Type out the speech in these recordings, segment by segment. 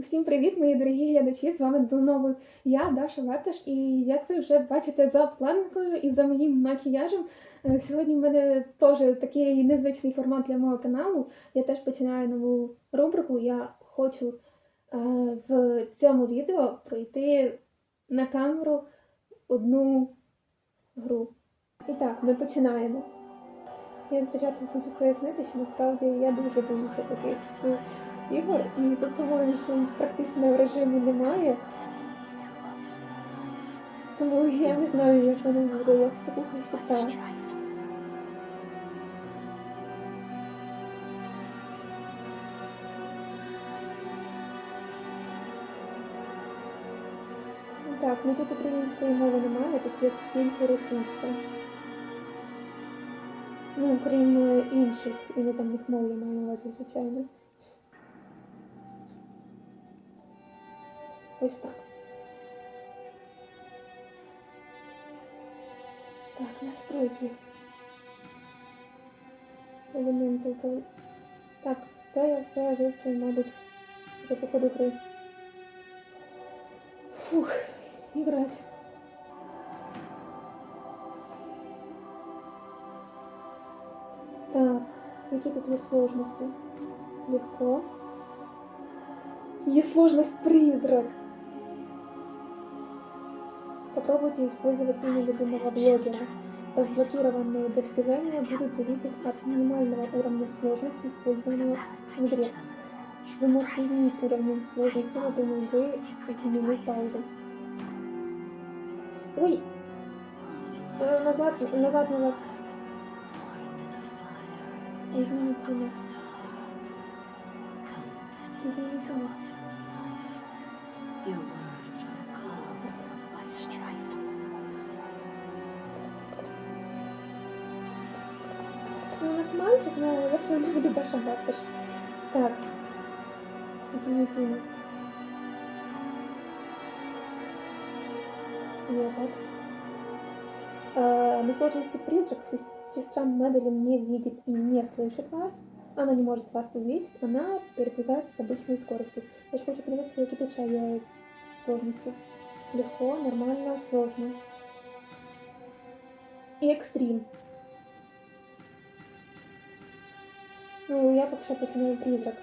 Усім привіт, мої дорогі глядачі! З вами знову я, Даша Варташ. І як ви вже бачите за обкладинкою і за моїм макіяжем, е, сьогодні в мене теж такий незвичний формат для мого каналу. Я теж починаю нову рубрику. Я хочу е, в цьому відео пройти на камеру одну гру. І так, ми починаємо. Я спочатку хочу пояснити, що насправді я дуже боюся таких е, ігор, і тут, по-моєму, їх практично в режимі немає. Тому я не знаю, як я слухаю, що так. Так, ну тут української мови немає, тут є тільки російська. Ну, крім е, інших іноземних мов, я маю на увазі, звичайно. Ось так. Так, настройки. Елементи управління. Так, це я все вивчив, мабуть, вже по ходу гри. Фух, іграть. Так, які тут є сложності? Легко. Есть сложность призрак. Попробуйте использовать имя любимого блогера. Разблокированные достижения будут зависеть от минимального уровня сложности, использованного в игре. Вы можете изменить уровень сложности во время игры, изменив паузу. Ой! Э, Назад, назад, назад. Измените имя. Измените имя. Ну, у нас мальчик, но я все равно буду Даша Барташ. Так. Извините имя. Я так. Э, на сложности призрак сес- сестра Мэдалин не видит и не слышит вас. Она не может вас увидеть, она передвигается с обычной скоростью. Я же хочу подивитися, які тут ще є сложності. Легко, нормально, сложно. І екстрім. Ну, я поки що призрак.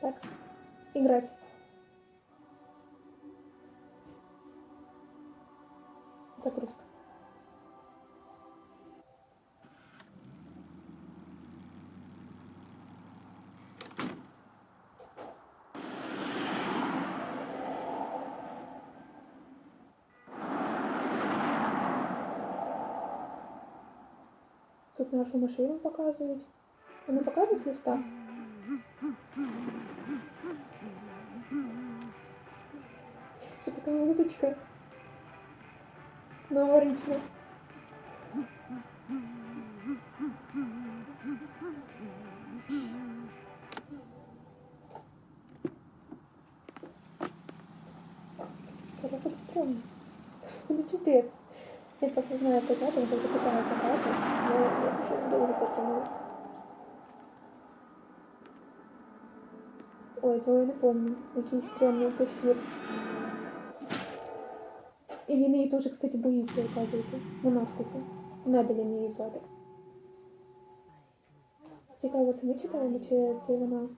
Так, играть. Загрузка. Тут нашу машину показують. Вони показують листа? Що така музичка? Новорічна. Це робить стрьомно. Господи, піпець. Я просто знаю початок, бо грати, але я дуже довго потрималась. Ой, цього я не пам'ятаю. Якийсь стрьомний касір. І він її теж, кстати, боїться, оказується. Монашку цю. Медалін її звати. Цікаво, це ми читаємо, чи це вона?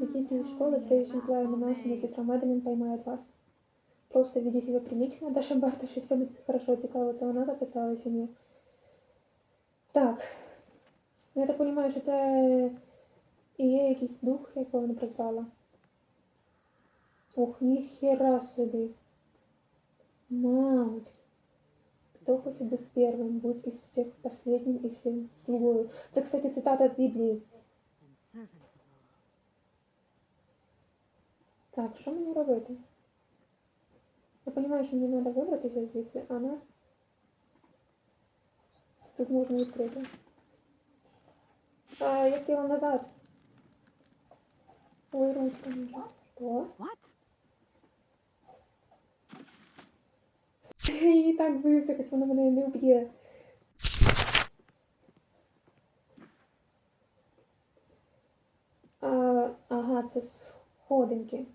Какие-то из школы, прежде чем злая монахиня, сестра Медалин поймает вас. Просто веди себя прилично, Даша Барташ, і все буде хорошо. Цікаво, це вона записала чи ні. Так. Ну, я так розумію, що це і є якийсь дух, якого вона призвала. Ох, ніхера собі. Мамочка. Кто хочет быть первым, будь из всех последним и всем слугою. Це, кстати, цитата з Біблії. Так, що мені робити? Я розумію, що мені треба вибратися звідси, але тут можна відкрити. А, я хотіла назад. Ой, ручка може. Що? What? Я її так боюся, хоч вона мене не вб'є. А, ага. це сходинки.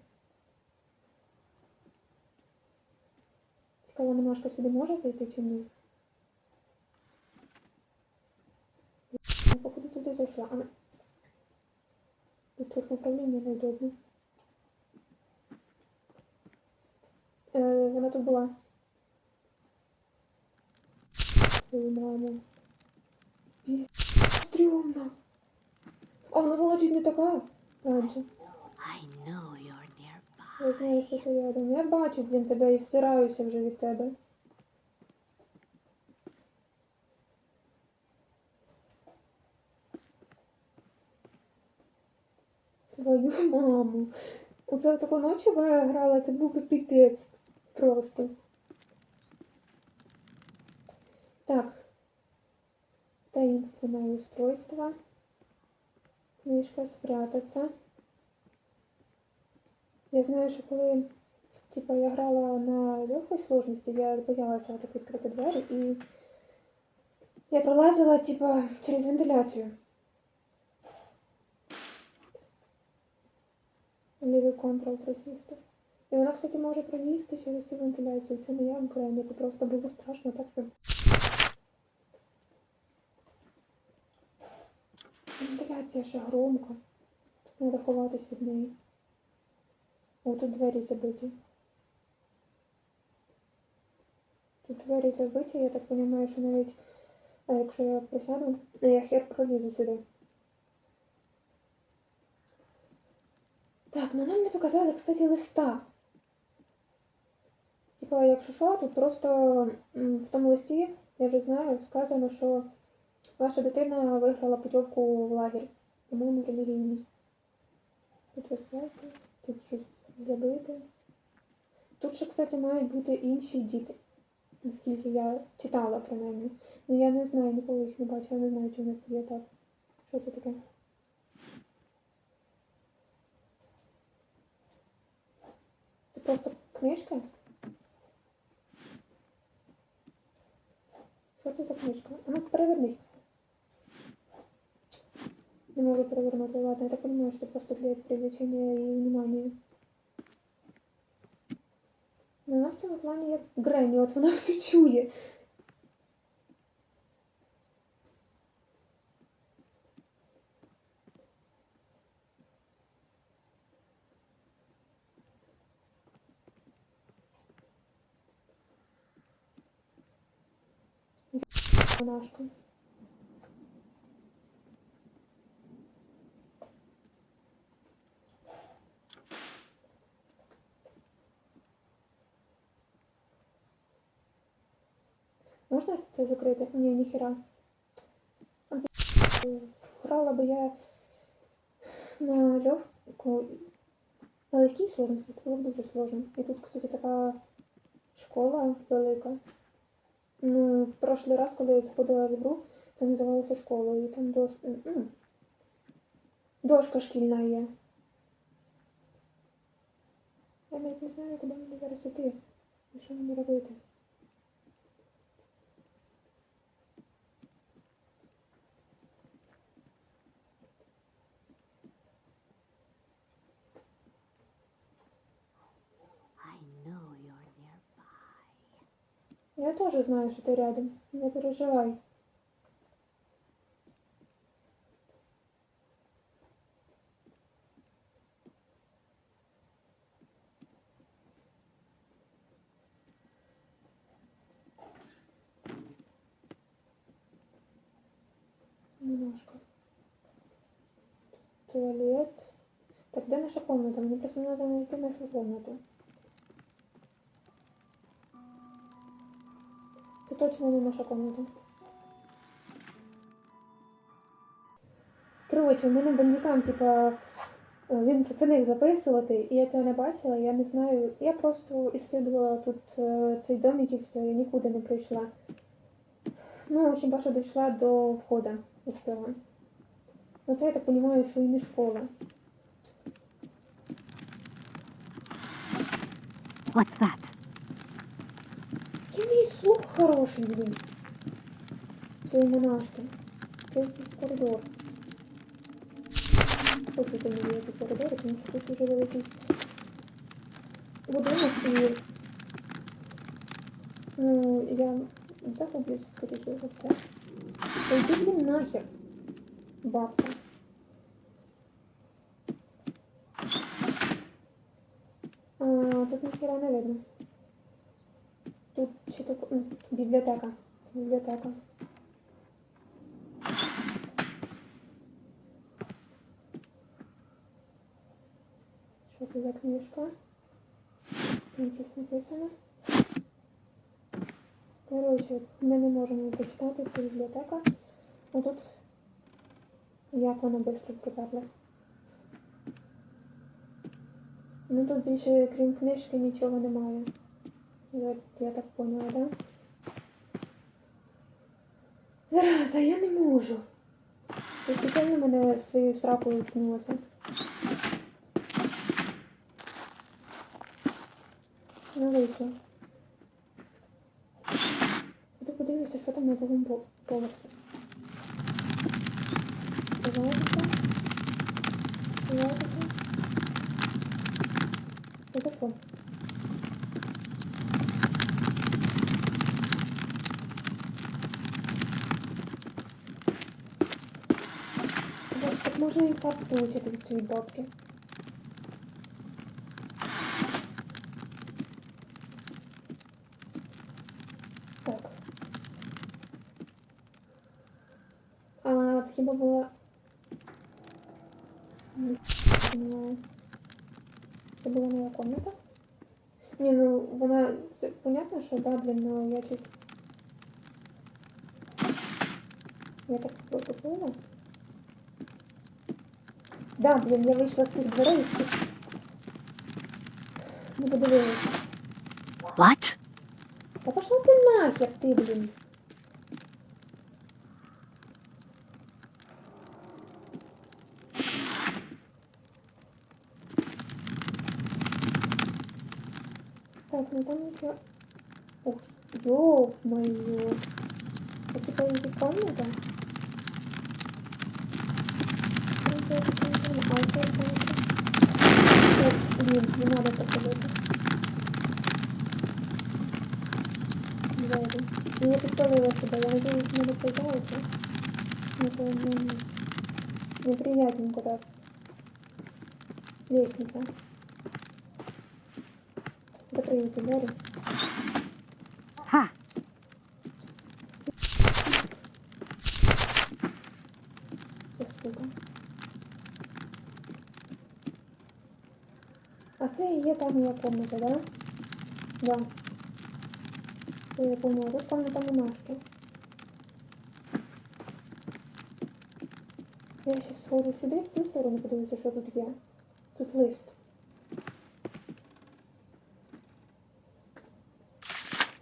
Цікаво, монашка сюди може зайти чи ні? Туди зайшла. Тут трохи управління неудобне. Е, вона тут була. Маму. Пиздец, стрёмно. А вона була чуть не така раніше. Я знаю, що ти рядом. Я бачу, блін, тебе і всираюся вже від тебе. Твою маму. Оце таку ночі я грала, це був би піпець. Просто. Так. Таинственное устройство. Книжка спрятаться. Я знаю, що коли типа, я грала на легкій сложності, я боялася так відкрити двері і я пролазила типа, через вентиляцію. Лівий контрол присісти. І вона, кстати, може пролізти через цю вентиляцію. Це не я окремо, це просто було страшно так. що- Вентиляція ще громко. Треба ховатись від неї. О, тут двері забиті. Тут двері забиті, я так розумію, що навіть якщо я присяду, я хер пролізу сюди. Так, ну нам не показали, кстати, листа. Типа, якщо що, тут просто в тому листі, я вже знаю, сказано, що ваша дитина виграла путівку в лагерь. По-моєму, релігійний. Тут розглядати, тут щось забите. Тут ще, кстати, мають бути інші діти. Наскільки я читала принаймні. Ну я не знаю, ніколи їх не бачила, не знаю, в них є так. Що це таке? Це просто книжка? Що це за книжка? А ну перевернись. Не можу перевернути, ладно, я так понимаю, что просто для привлечения и внимания. Ну, вона в цьому плані як Гренні, от вона все чує. Монашка. Можна це закрити? Ні, ніхера. Грала би я на легку. На легкій сложності, це було б дуже сложно. І тут, кстати, така школа велика. Ну, в прошлий раз, коли я заходила в ігру, це називалося школою. І там дос... дошка шкільна є. Я навіть не знаю, куди мені зараз іти. Що мені робити. Я тоже знаю, что ты рядом. Не переживай. Немножко. Туалет. Так, где наша комната? Мне просто надо найти нашу комнату. Точно не наша комната. Коротше, в мене бандикам, типа, е, він припинив записувати, і я цього не бачила, я не знаю. Я просто іслідувала тут е, цей домик і все, я нікуди не прийшла. Ну, хіба що дійшла до входу із цього. Ну це я так розумію, що і не школа. What's that? Який слух хороший, блін. Цієї монашки. Це якийсь коридор. хочу йти на ніякі коридори, тому що тут дуже великий будинок і ну, я загублюсь, скоріше за це. Та йди, блін, нахер, бабка. А, тут ніхіра не Видно. Тут чи так... м, бібліотека. Це бібліотека. Що це за книжка? Там написано. Коротше, ми не можемо прочитати цю бібліотека. А тут як вона швидко приперлась. Ну тут більше, крім книжки, нічого немає. Я, так поняла, да? Зараза, я не можу. Ти спеціально мене своєю сракою ткнулася. Ну вийшло. Ти подивися, що там на другому по- поверсі. Давайте. Що це що? може інфаркт получити від цієї бабки. Так. А це хіба була. Не знаю. Це була моя комната? Ні, ну вона. Це понятно, що да, блін, ну я щось. Я так пропустила. Да, блін, я вийшла з цих дверей і з цих... Не подивилася. What? Та пошла ти нахер, ти, блін. Так, ну там нічого. Ух, ёб моё. А типа это комната? Там тоже комната. А это комната. Ой, блин, не надо подходить. Двері. Я підпалила себе, я надіюсь, не доповідається. Може, не... неприятненько так. Лестниця. Закрию ці це і є та моя комната, да? Да. Це я помню, тут комната монашки. Я ще схожу сюди, в цю сторону, подивлюся, що тут є. Тут лист.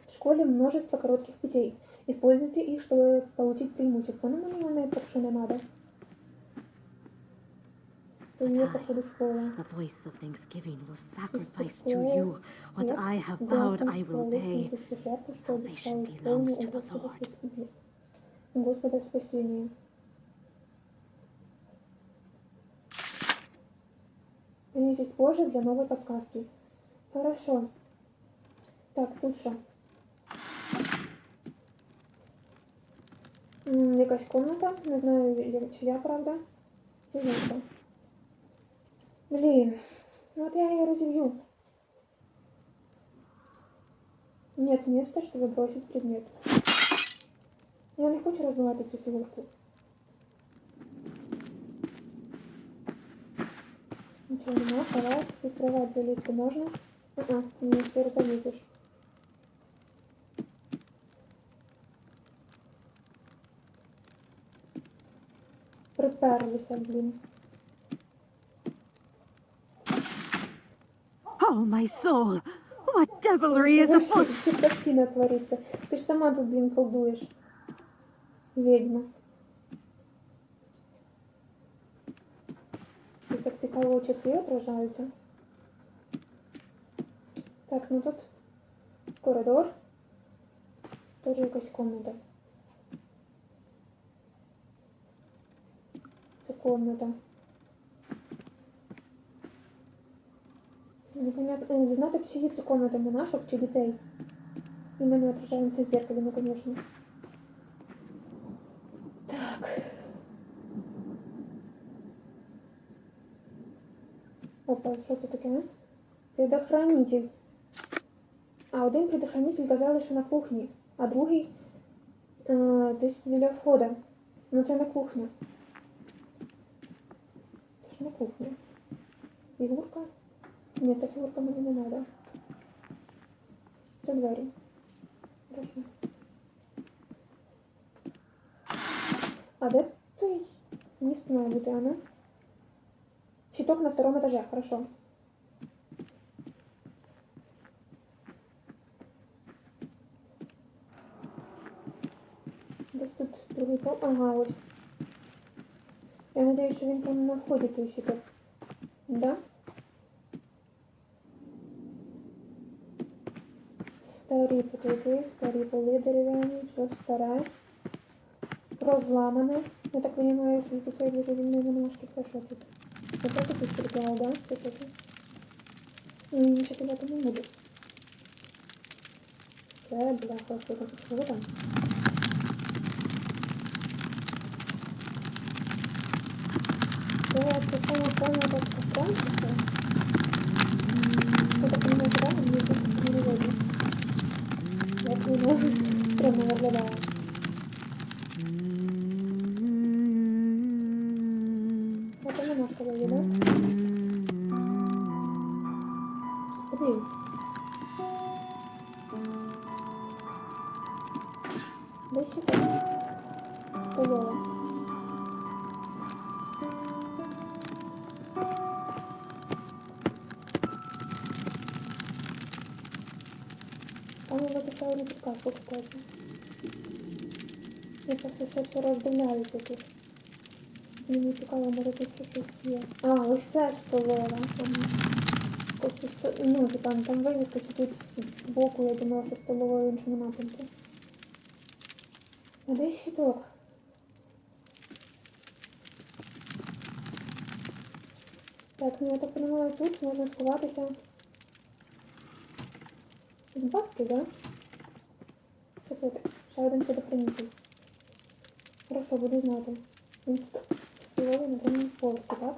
В школе множество коротких путей. Используйте их, чтобы получить преимущество. Ну, мне наверное, так что не надо. Це є, походу, школа. The voice of thanksgiving will sacrifice to you what I have vowed I will pay. Salvation belongs to the Lord. Господа спасения. Вернитесь позже для новой подсказки. Хорошо. Так, тут що? Якась комната, не знаю, я- чия, правда. Фігурка. Блін, ну от я її розіб'ю. Нет места, чтобы бросить предмет. Я не хочу розбивати цю фігурку. Нічого нема, кровать. Під кровать залізти можна? А, ні, тепер залізеш. Приперлися, блін. Oh, my soul! What devilry is afoot? Чертовщина твориться. Ти ж сама тут, блін, колдуєш. Ведьма. Тут так цікаво часи отражаються. Так, ну тут коридор. Тоже якась комната. Це комната. Не знати, чиї це комната монашок чи дітей. І ми не отражаємося в зеркалі, ну, звісно. Так. Опа, що це таке? Предохранитель. А один предохранитель казали, що на кухні, а другий е, десь біля входу. Ну це на кухня. Це ж на кухня. Фігурка? Ні, та фігурка мені не треба. Це двері. Хорошо. А де той міст має бути, ана? Щиток на втором этаже, хорошо. Десь тут другий пол. Ага, ось. Я надеюсь, що він там на вході той щиток. Да? Старі потолки, старі поли дерев'яні, все старе. Розламане. Я так розумію, що тут це дуже вільні немножки. Це що тут? Це так тут стріляв, да? Це що тут? Ну, інше кидати не буду. Це, бляха, що там? Що там? Це те саме комната з костранцем? Я так понимаю, да? Мені тут не видно. Стрімно виглядає. Это немножко даю, да? Блин. Да считай. Столовая. Там вот еще одну подсказку, кстати. Я просто щось роздивляюся тут. Мені цікаво, може тут ще щось є. А, ось це столова. Там, сто- ну, типа, там вивіска чуть-чуть збоку, я думала, що столова в іншому напрямку. А де щиток? Так, ну я так понимаю, тут можна сховатися. Від бабки, да? Що це? таке? Ще один предохранитель. Хорошо, буду знати. Він ст- столовий на другому поверсі, так?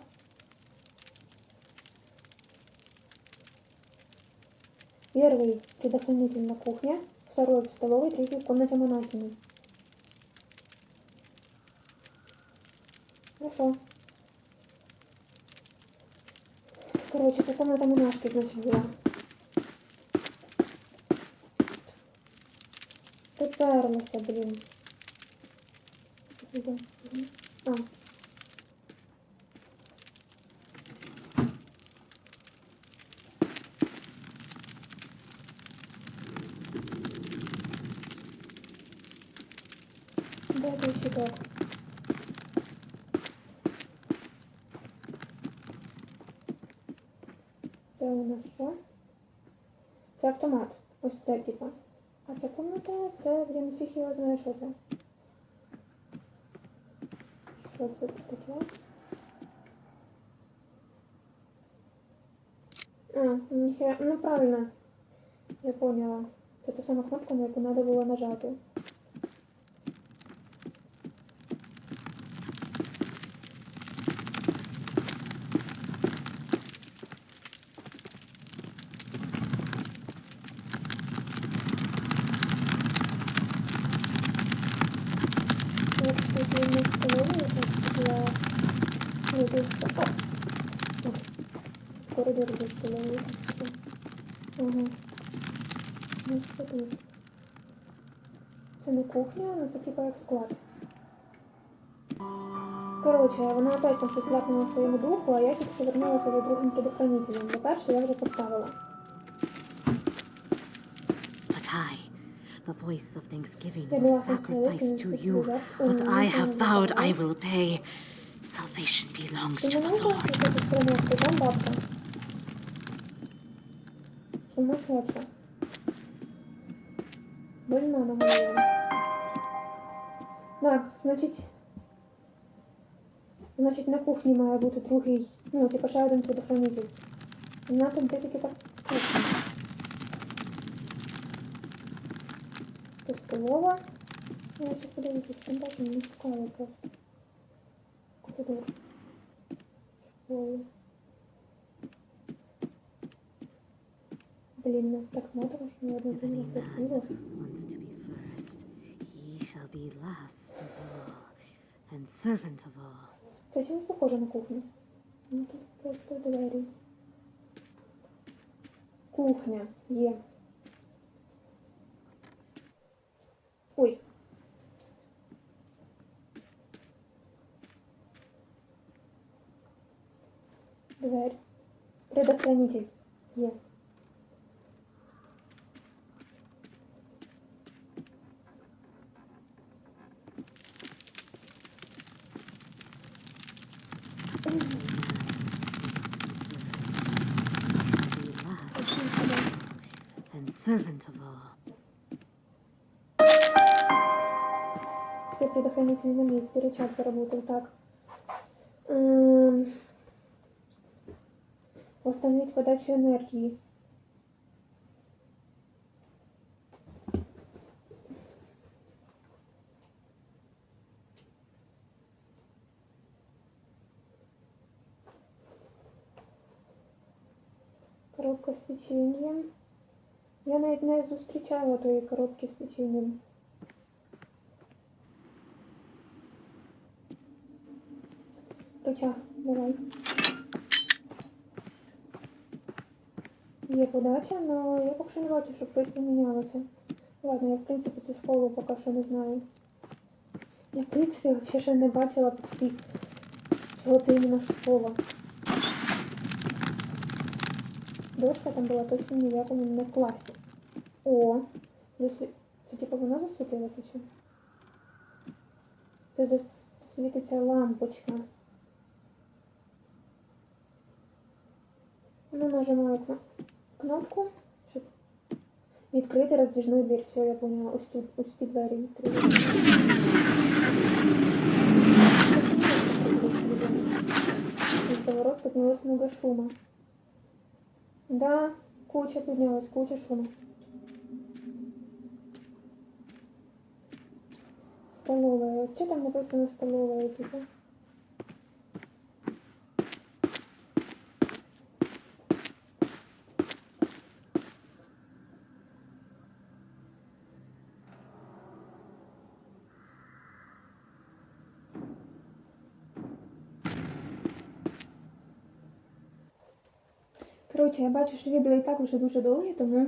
Первый предохранитель на кухне, второй в столовой, третий в комнате монахини. Хорошо. Короче, це комната монашки, значить, була. Приперлася, блін. А. Де той щиток? Це у нас що? Це автомат. Ось це, типа. А ця комната, це, блін, фіг його знає, що це. Що це таке? А, ніхера, ну правильно. Я поняла. Це та сама кнопка, на яку треба було нажати. Не встановлюю, как я не дуже... О! О, В встановлюю. Ага. Це не кухня, ну це типа як склад. Коротше, вона опять там щось ляпнула своєму духу, а я тільки що вернулася за другим предохранителем. За перший я вже поставила. the voice of thanksgiving, Я will була sacrifice to you. What What I have vowed, I will pay. Salvation belongs Ти to не the можеш Lord. якось принести, там бабка? Сумасшедша. Больна на голову. Так, значить. Значить, на кухні має бути другий, ну, типу, ще один предохранитель. Вона там де тільки так. Це столова. Ну, Я щас подивлюся, що там далі мені цікаво просто. Коридор. Ой. Блін, ну так моторошно, одновременно красиво. wants to be first, he shall be last of all, and servant of all. Це чимось похоже на кухню. Ну тут просто двері. Кухня є. Ой. Дверь. Предохранитель є. Servant of all. Все предохранители на месте. Рычаг заработал так. Эм, Восстановить подачу энергии. Коробка з печеньем. Я навіть не зустрічала тої коробки з печеньем. Рычаг, давай. Є подача, але я поки що не бачу, щоб щось помінялося. Ладно, я в принципі цю школу поки що не знаю. Я в принципі взагалі ще не бачила почти, чого це іменно школа. Дошка там була точно ні в класі. О, засві... це типу вона засвітилася чи? Це засвітиться лампочка. Ну, нажимаю кно- кнопку, щоб відкрити роздвіжну двір. Все, я поняла. Ось тут, ось ці двері відкрили. Из-за ворот поднялось много шума. Да, куча поднялась, куча шума. Столовая. Что там написано столовая, типа? Коротше, я бачу, що відео і так вже дуже довге, тому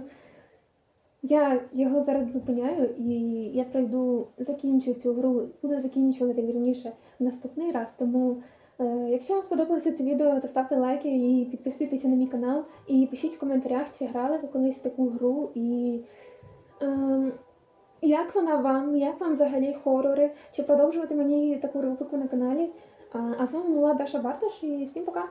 я його зараз зупиняю і я пройду, закінчу цю гру, буду закінчувати вірніше в наступний раз. Тому, е, якщо вам сподобалося це відео, то ставте лайки і підписуйтеся на мій канал. І пишіть в коментарях, чи грали ви колись в таку гру і. Е, як вона вам? Як вам взагалі хорори? Чи продовжувати мені таку рубрику на каналі? А, з вами була Даша Барташ і всім пока!